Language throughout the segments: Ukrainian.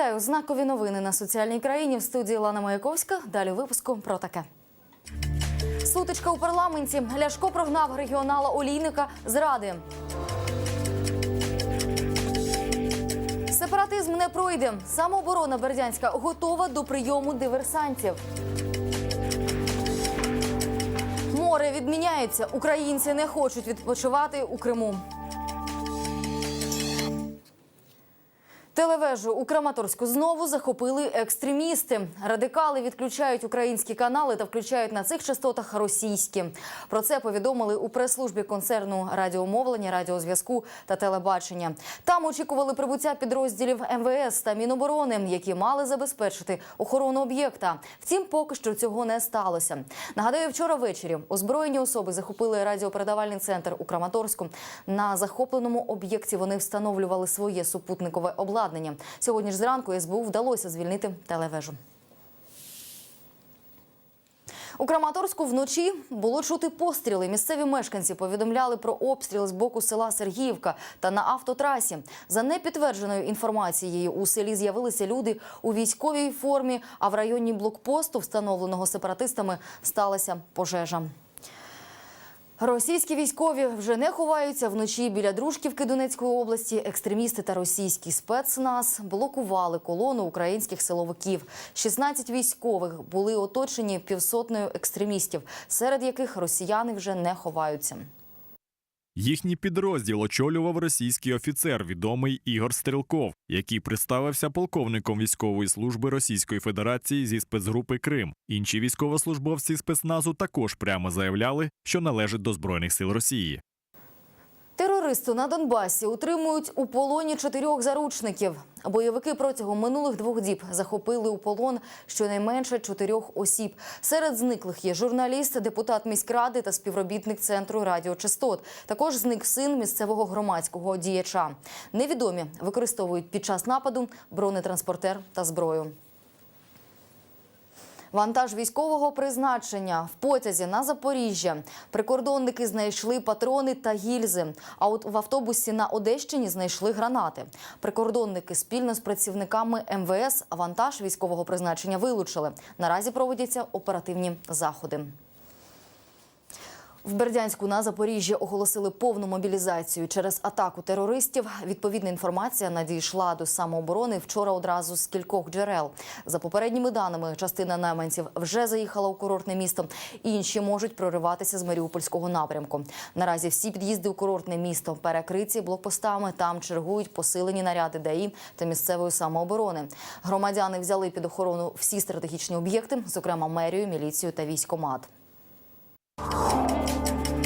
Вітаю! Знакові новини на соціальній країні в студії Лана Маяковська. Далі випуску про таке. Сутичка у парламенті. Ляшко прогнав регіонала Олійника з ради. Сепаратизм не пройде. Самооборона Бердянська готова до прийому диверсантів. Море відміняється. Українці не хочуть відпочивати у Криму. Телевежу у Краматорську знову захопили екстремісти. Радикали відключають українські канали та включають на цих частотах російські. Про це повідомили у прес-службі концерну радіомовлення, радіозв'язку та телебачення. Там очікували прибуття підрозділів МВС та Міноборони, які мали забезпечити охорону об'єкта. Втім, поки що цього не сталося. Нагадаю, вчора ввечері озброєні особи захопили радіопередавальний центр у Краматорську. На захопленому об'єкті вони встановлювали своє супутникове обладнання. Сьогодні ж зранку СБУ вдалося звільнити телевежу. У Краматорську вночі було чути постріли. Місцеві мешканці повідомляли про обстріл з боку села Сергіївка та на автотрасі. За непідтвердженою інформацією, у селі з'явилися люди у військовій формі, а в районі блокпосту, встановленого сепаратистами, сталася пожежа. Російські військові вже не ховаються вночі біля Дружківки Донецької області. Екстремісти та російський спецназ блокували колону українських силовиків. 16 військових були оточені півсотнею екстремістів, серед яких росіяни вже не ховаються. Їхній підрозділ очолював російський офіцер, відомий Ігор Стрілков, який представився полковником військової служби Російської Федерації зі спецгрупи Крим. Інші військовослужбовці спецназу також прямо заявляли, що належать до збройних сил Росії. Терористи на Донбасі утримують у полоні чотирьох заручників. Бойовики протягом минулих двох діб захопили у полон щонайменше чотирьох осіб. Серед зниклих є журналіст, депутат міськради та співробітник центру радіочастот. Також зник син місцевого громадського діяча. Невідомі використовують під час нападу бронетранспортер та зброю. Вантаж військового призначення в потязі на Запоріжжя. Прикордонники знайшли патрони та гільзи. А от в автобусі на Одещині знайшли гранати. Прикордонники спільно з працівниками МВС вантаж військового призначення вилучили. Наразі проводяться оперативні заходи. В Бердянську на Запоріжжі оголосили повну мобілізацію через атаку терористів. Відповідна інформація надійшла до самооборони вчора одразу з кількох джерел. За попередніми даними, частина найманців вже заїхала у курортне місто. Інші можуть прориватися з Маріупольського напрямку. Наразі всі під'їзди у курортне місто перекриті блокпостами. Там чергують посилені наряди ДАІ та місцевої самооборони. Громадяни взяли під охорону всі стратегічні об'єкти, зокрема мерію, міліцію та військомат. you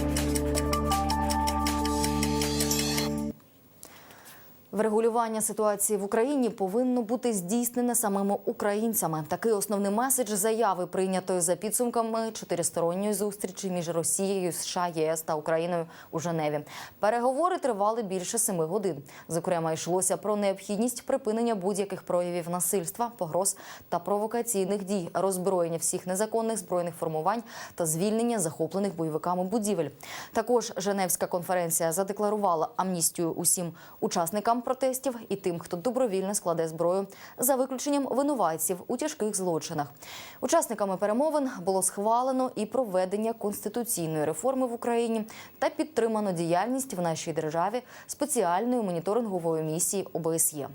Врегулювання ситуації в Україні повинно бути здійснене самими українцями. Такий основний меседж заяви прийнятої за підсумками чотиристоронньої зустрічі між Росією, США, ЄС та Україною у Женеві. Переговори тривали більше семи годин. Зокрема, йшлося про необхідність припинення будь-яких проявів насильства, погроз та провокаційних дій, роззброєння всіх незаконних збройних формувань та звільнення захоплених бойовиками будівель. Також Женевська конференція задекларувала амністію усім учасникам протестів і тим, хто добровільно складе зброю, за виключенням винуватців у тяжких злочинах. Учасниками перемовин було схвалено і проведення конституційної реформи в Україні та підтримано діяльність в нашій державі спеціальної моніторингової місії ОБСЄ.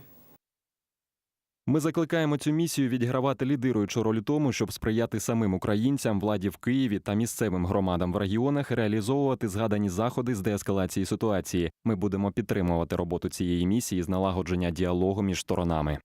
Ми закликаємо цю місію відігравати лідируючу роль у тому, щоб сприяти самим українцям, владі в Києві та місцевим громадам в регіонах реалізовувати згадані заходи з деескалації ситуації. Ми будемо підтримувати роботу цієї місії з налагодження діалогу між сторонами.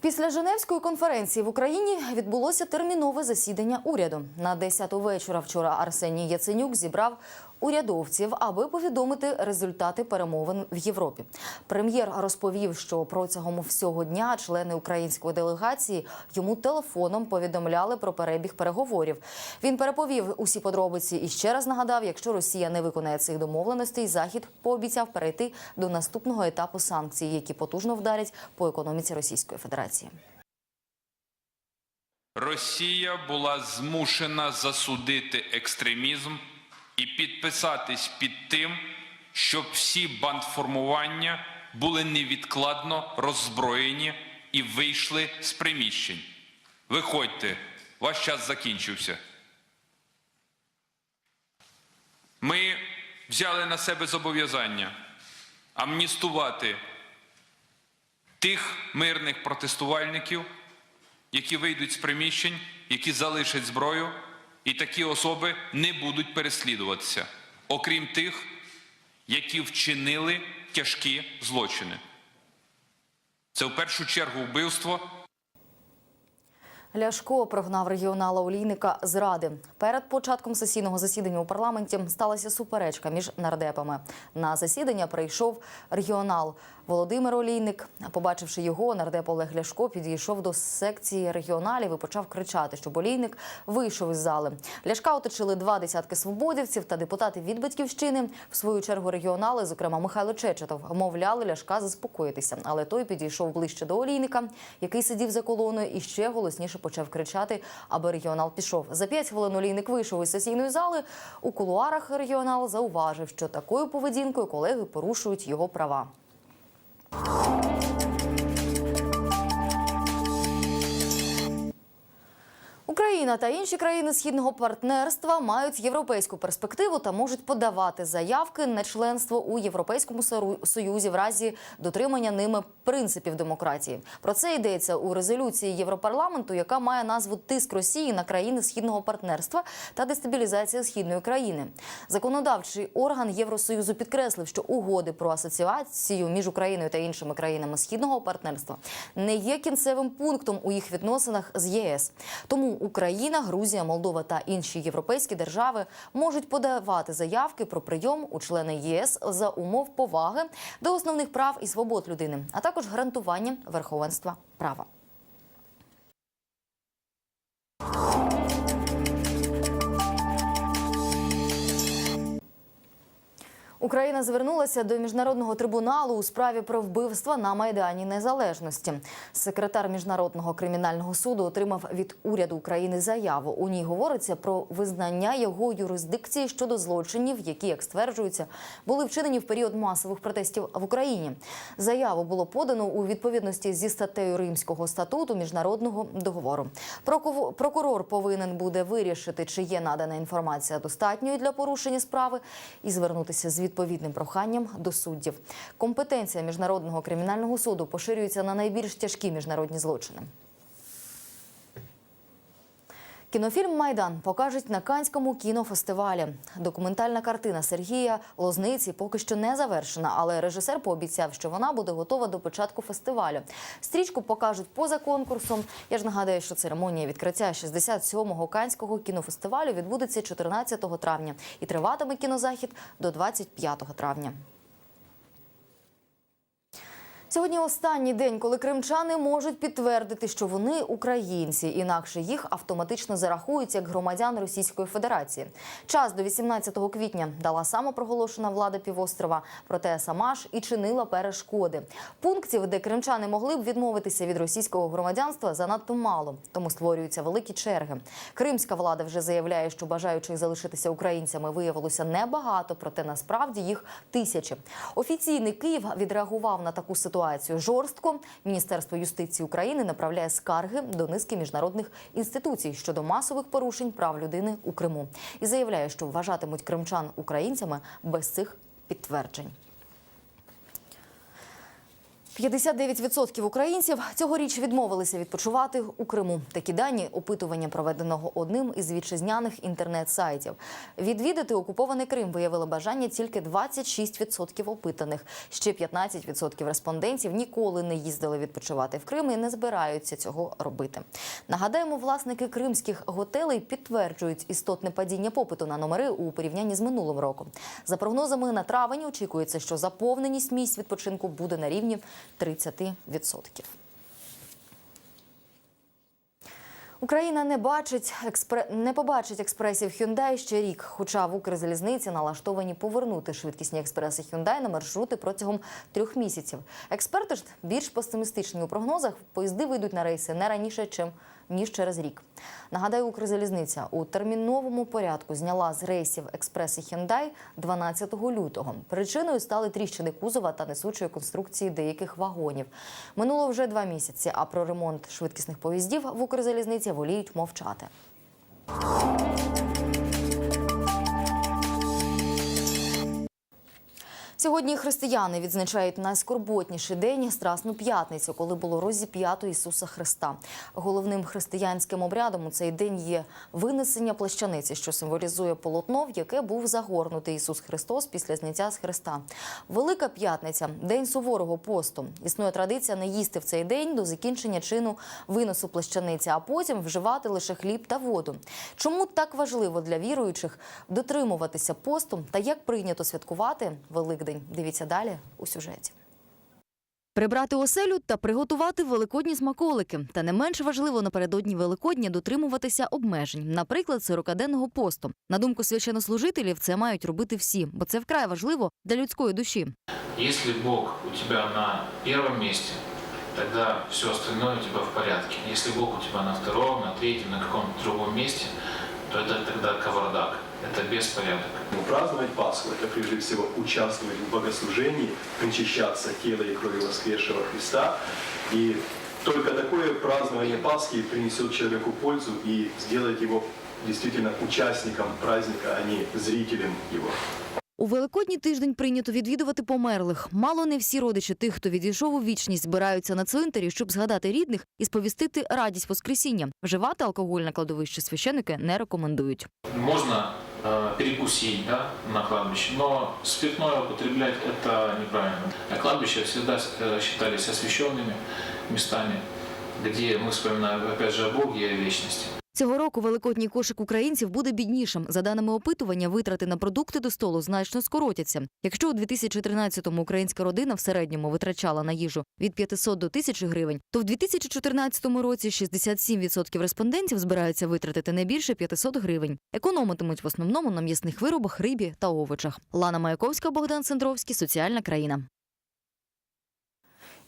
Після Женевської конференції в Україні відбулося термінове засідання уряду. На 10 вечора вчора Арсеній Яценюк зібрав урядовців, аби повідомити результати перемовин в Європі. Прем'єр розповів, що протягом всього дня члени української делегації йому телефоном повідомляли про перебіг переговорів. Він переповів усі подробиці і ще раз нагадав, якщо Росія не виконає цих домовленостей, захід пообіцяв перейти до наступного етапу санкцій, які потужно вдарять по економіці Російської Федерації. Росія була змушена засудити екстремізм і підписатись під тим, щоб всі бандформування були невідкладно роззброєні і вийшли з приміщень. Виходьте, ваш час закінчився. Ми взяли на себе зобов'язання амністувати тих мирних протестувальників, які вийдуть з приміщень, які залишать зброю, і такі особи не будуть переслідуватися, окрім тих, які вчинили тяжкі злочини. Це в першу чергу вбивство Ляшко прогнав регіонала Олійника з ради. Перед початком сесійного засідання у парламенті сталася суперечка між нардепами. На засідання прийшов регіонал Володимир Олійник. Побачивши його, нардеп Олег Ляшко підійшов до секції регіоналів і почав кричати, щоб Олійник вийшов із зали. Ляшка оточили два десятки свободівців та депутати від батьківщини. В свою чергу регіонали, зокрема Михайло Чечетов, мовляли Ляшка заспокоїтися. Але той підійшов ближче до Олійника, який сидів за колоною, і ще голосніше почав кричати, аби регіонал пішов. За п'ять хвилин Олійник вийшов із сесійної зали. У кулуарах регіонал зауважив, що такою поведінкою колеги порушують його права. you Україна та інші країни східного партнерства мають європейську перспективу та можуть подавати заявки на членство у Європейському Союзі в разі дотримання ними принципів демократії. Про це йдеться у резолюції Європарламенту, яка має назву Тиск Росії на країни східного партнерства та дестабілізація східної країни. Законодавчий орган Євросоюзу підкреслив, що угоди про асоціацію між Україною та іншими країнами східного партнерства не є кінцевим пунктом у їх відносинах з ЄС. Тому Україна, Грузія, Молдова та інші європейські держави можуть подавати заявки про прийом у члени ЄС за умов поваги до основних прав і свобод людини, а також гарантування верховенства права. Україна звернулася до міжнародного трибуналу у справі про вбивства на майдані Незалежності. Секретар міжнародного кримінального суду отримав від уряду України заяву. У ній говориться про визнання його юрисдикції щодо злочинів, які, як стверджується, були вчинені в період масових протестів в Україні. Заяву було подано у відповідності зі статтею Римського статуту міжнародного договору. Прокурор повинен буде вирішити, чи є надана інформація достатньою для порушення справи, і звернутися з відповідним проханням до суддів. Компетенція міжнародного кримінального суду поширюється на найбільш тяжкі міжнародні злочини. Кінофільм Майдан покажуть на Канському кінофестивалі. Документальна картина Сергія Лозниці поки що не завершена, але режисер пообіцяв, що вона буде готова до початку фестивалю. Стрічку покажуть поза конкурсом. Я ж нагадаю, що церемонія відкриття 67-го Канського кінофестивалю відбудеться 14 травня і триватиме кінозахід до 25 травня. Сьогодні останній день, коли кримчани можуть підтвердити, що вони українці, інакше їх автоматично зарахують як громадян Російської Федерації. Час до 18 квітня дала самопроголошена влада півострова, проте сама ж і чинила перешкоди. Пунктів, де кримчани могли б відмовитися від російського громадянства, занадто мало, тому створюються великі черги. Кримська влада вже заявляє, що бажаючих залишитися українцями виявилося небагато, проте насправді їх тисячі. Офіційний Київ відреагував на таку ситуацію жорстко. Міністерство юстиції України направляє скарги до низки міжнародних інституцій щодо масових порушень прав людини у Криму і заявляє, що вважатимуть кримчан українцями без цих підтверджень. 59% українців цьогоріч відмовилися відпочивати у Криму. Такі дані опитування проведеного одним із вітчизняних інтернет-сайтів. Відвідати окупований Крим виявили бажання тільки 26% опитаних. Ще 15% респондентів ніколи не їздили відпочивати в Крим і не збираються цього робити. Нагадаємо, власники кримських готелей підтверджують істотне падіння попиту на номери у порівнянні з минулим роком. За прогнозами на травень очікується, що заповненість місць відпочинку буде на рівні 30%. Україна не бачить експре... не побачить експресів Hyundai ще рік, хоча в Укрзалізниці налаштовані повернути швидкісні експреси Hyundai на маршрути протягом трьох місяців. Експерти ж більш песимістичні у прогнозах. Поїзди вийдуть на рейси не раніше, чим ніж через рік. Нагадаю, Укрзалізниця у терміновому порядку зняла з рейсів експреси Хендай 12 лютого. Причиною стали тріщини кузова та несучої конструкції деяких вагонів. Минуло вже два місяці. А про ремонт швидкісних поїздів в Укрзалізниці воліють мовчати. Сьогодні християни відзначають найскорботніший день Страсну п'ятницю, коли було розіп'ято Ісуса Христа. Головним християнським обрядом у цей день є винесення плащаниці, що символізує полотно, в яке був загорнутий Ісус Христос після зняття з Христа. Велика п'ятниця день суворого посту. Існує традиція не їсти в цей день до закінчення чину виносу плащаниці, а потім вживати лише хліб та воду. Чому так важливо для віруючих дотримуватися посту та як прийнято святкувати Великдень? Дивіться далі у сюжеті. Прибрати оселю та приготувати великодні смаколики. Та не менш важливо напередодні Великодня дотримуватися обмежень, наприклад, 40-денного посту. На думку священнослужителів, це мають робити всі, бо це вкрай важливо для людської душі. Если Бог у тебя на первом месте, тогда все остальное у тебя в порядке. Если Бог у тебя на втором, на третьем, на каком-то другом месте, то это тогда кавардак, это беспорядок. Праздновать Пасху – это прежде всего участвовать в богослужении, причащаться тела и крови воскресшего Христа. И только такое празднование Пасхи принесет человеку пользу и сделает его действительно участником праздника, а не зрителем его. У Великодній тиждень прийнято відвідувати померлих. Мало не всі родичі тих, хто відійшов у вічність, збираються на цвинтарі, щоб згадати рідних і сповістити радість Воскресіння. Вживати алкоголь на кладовищі священики не рекомендують. Можно э, перекусить да, на кладбище, но спиртное употреблять это неправильно. А кладбища всегда э, считались освященными местами, где мы вспоминаем опять же о Боге и о вечности. Цього року великодній кошик українців буде біднішим. За даними опитування, витрати на продукти до столу значно скоротяться. Якщо у 2013-му українська родина в середньому витрачала на їжу від 500 до 1000 гривень, то в 2014 році 67% респондентів збираються витратити не більше 500 гривень. Економитимуть в основному на м'ясних виробах, рибі та овочах. Лана Маяковська, Богдан Сендровський, соціальна країна.